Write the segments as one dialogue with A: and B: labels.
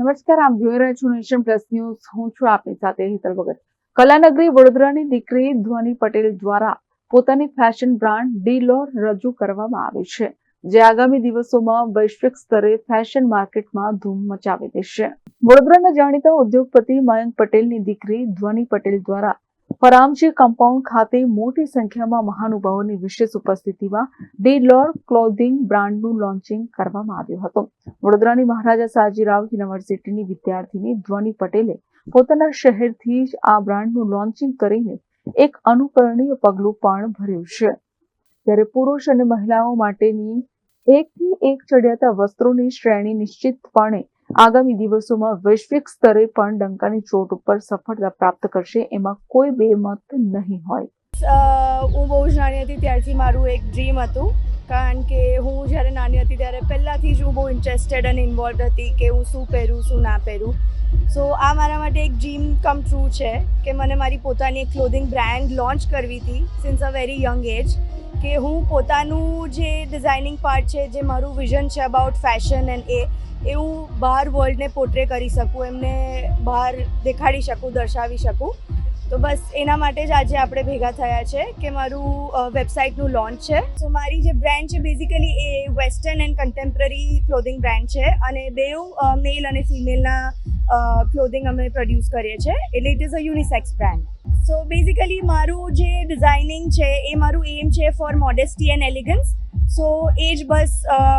A: નમસ્કાર, આપ જોઈ રહ્યા છો નેશન પ્લસ ન્યૂઝ. હું છું આપની સાથે હિતલ ભગત. કલાનગરી વડોદરાની દીકરી ધ્વની પટેલ દ્વારા પોતાની ફેશન બ્રાન્ડ ડીલોર રજૂ કરવામાં આવી છે, જે આગામી દિવસોમાં વૈશ્વિક સ્તરે ફેશન માર્કેટમાં ધૂમ મચાવી દેશે. વડોદરાના જાણીતા ઉદ્યોગપતિ મયંક પટેલની દીકરી ધ્વની પટેલ દ્વારા ફરામજી કમ્પાઉન્ડ ખાતે મોટી સંખ્યામાં મહાનુભાવોની વિશેષ ઉપસ્થિતિમાં ડીલોર ક્લોથિંગ બ્રાન્ડનું લોન્ચિંગ કરવામાં આવ્યું હતું. વડોદરાની મહારાજા સાજીરાવ યુનિવર્સિટીની વિદ્યાર્થીની ધ્વની પટેલે પોતાના શહેરથી જ આ બ્રાન્ડનું લોન્ચિંગ કરીને એક અનુકરણીય પગલું પણ ભર્યું છે. ત્યારે પુરુષ અને મહિલાઓ માટેની એકથી એક ચડિયાતા વસ્ત્રોની શ્રેણી નિશ્ચિતપણે આગામી દિવસોમાં વૈશ્વિક સ્તરે પણ ડંકાની ચોટ ઉપર સફળતા પ્રાપ્ત કરશે, એમાં કોઈ બેમત નહીં હોય.
B: હું બહુ જ નાની હતી ત્યારથી મારું એક ડ્રીમ હતું. કારણ કે હું જ્યારે નાની હતી ત્યારે પહેલાંથી જ હું બહુ ઇન્ટરેસ્ટેડ અને ઇન્વોલ્વ હતી કે હું શું પહેરું, શું ના પહેરું. સો આ મારા માટે એક ડ્રીમ કમ ટ્રુ છે કે મને મારી પોતાની એક ક્લોથિંગ બ્રાન્ડ લોન્ચ કરવી હતી since a very young age કે હું પોતાનું જે ડિઝાઇનિંગ પાર્ટ છે, જે મારું વિઝન છે અબાઉટ ફેશન એન્ડ એ, એવું બહાર વર્લ્ડને પોર્ટ્રે કરી શકું, એમને બહાર દેખાડી શકું, દર્શાવી શકું. તો બસ એના માટે જ આજે આપણે ભેગા થયા છે કે મારું વેબસાઇટનું લોન્ચ છે. સો મારી જે બ્રાન્ડ છે basically A western and contemporary clothing brand છે અને બેઉ મેલ અને ફિમેલના ક્લોથિંગ અમે પ્રોડ્યુસ કરીએ છીએ. એટલે it is a unisex brand so basically મારું જે ડિઝાઇનિંગ છે, એ મારું એમ છે for modesty and elegance so એ જ બસ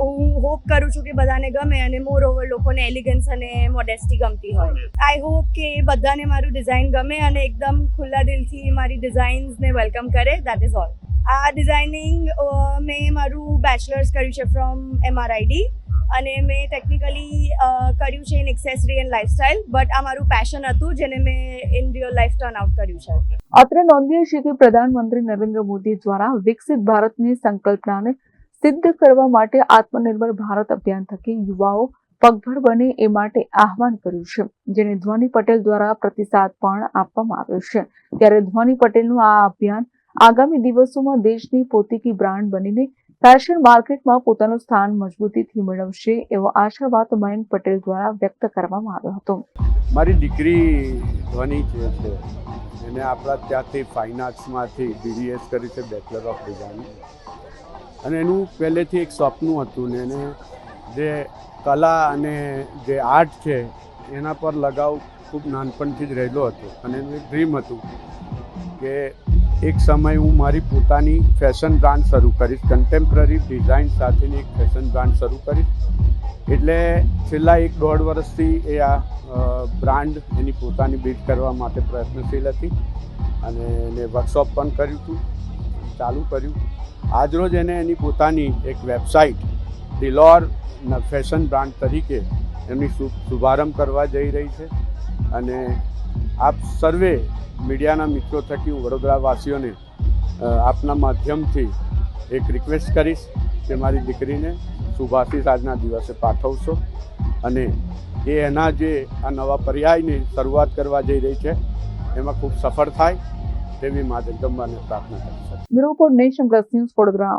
B: હું હોપ કરું છું કે બધાને ગમે અને મોર ઓવર લોકોને એલિગન્સ અને મોડેસ્ટી ગમતી હોય. આઈ હોપ કે બધાને મારું ડિઝાઇન ગમે અને એકદમ ખુલ્લા દિલથી મારી ડિઝાઇન્સને વેલકમ કરે. દેટ ઇઝ ઓલ આ ડિઝાઇનિંગ મેં મારું બેચલર્સ કર્યું છે ફ્રોમ એમઆરઆઈડી અને મેં ટેકનિકલી કર્યું છે in accessory and lifestyle but આ મારું પેશન હતું જેને મેં in real life turn out કર્યું છે.
A: અત્રે નોંધીએ છે કે પ્રધાનમંત્રી નરેન્દ્ર મોદી દ્વારા વિકસિત ભારતની સંકલ્પનાને સિદ્ધ કરવા માટે આત્મનિર્ભર ભારત અભિયાન થકી યુવાઓ પગભર બને એ માટે આહવાન કર્યું છે, જેને ધ્વની પટેલ દ્વારા પ્રતિસાદ પણ આપવામાં આવ્યો છે. ત્યારે ધ્વની પટેલનું આ અભિયાન આગામી દિવસોમાં દેશની પોતીકી બ્રાન્ડ બનીને ફેશન માર્કેટમાં પોતાનું સ્થાન મજબૂતીથી મેળવશે એવો આશાવાદ મયંક પટેલ દ્વારા વ્યક્ત કરવામાં આવ્યો હતો.
C: મારી દીકરી ધ્વની જે છે, એને આપણા ત્યાંથી ફાઇન આર્ટ્સમાંથી બીડીએસ કરી છે બેચલર ઓફ ડિઝાઇન અને એનું પહેલેથી એક સ્વપ્ન હતું ને એને જે કલા અને જે આર્ટ છે, એના પર લગાવ ખૂબ નાનપણથી જ રહેલો હતો. અને એનું એક ડ્રીમ હતું કે એક સમય હું મારી પોતાની ફેશન બ્રાન્ડ શરૂ કરીશ. કન્ટેમ્પરરી ડિઝાઇન સાથેની એક ફેશન બ્રાન્ડ શરૂ કરીશ. એટલે છેલ્લા એક દોઢ વર્ષથી એ આ બ્રાન્ડ એની પોતાની બિલ્ડ કરવા માટે પ્રયત્નશીલ હતી અને એને વર્કશોપ પણ કર્યું હતું, ચાલુ કર્યું. આજરોજ એને એની પોતાની એક વેબસાઇટ ડિલોર ફેશન બ્રાન્ડ તરીકે એમની શુભ, શુભારંભ કરવા જઈ રહી છે. અને આપ સર્વે મીડિયાના મિત્રો થકી હું વડોદરાવાસીઓને આપના માધ્યમથી એક રિક્વેસ્ટ કરીશ કે મારી દીકરીને શુભાશીષ આજના દિવસે પાઠવશો અને એ એના જે આ નવા પર્યાયની શરૂઆત કરવા જઈ રહી છે, એમાં ખૂબ સફળ થાય તેવી મા જગદંબાને પ્રાર્થના કરી શકું
A: bureau Nation Plus News Vadodara.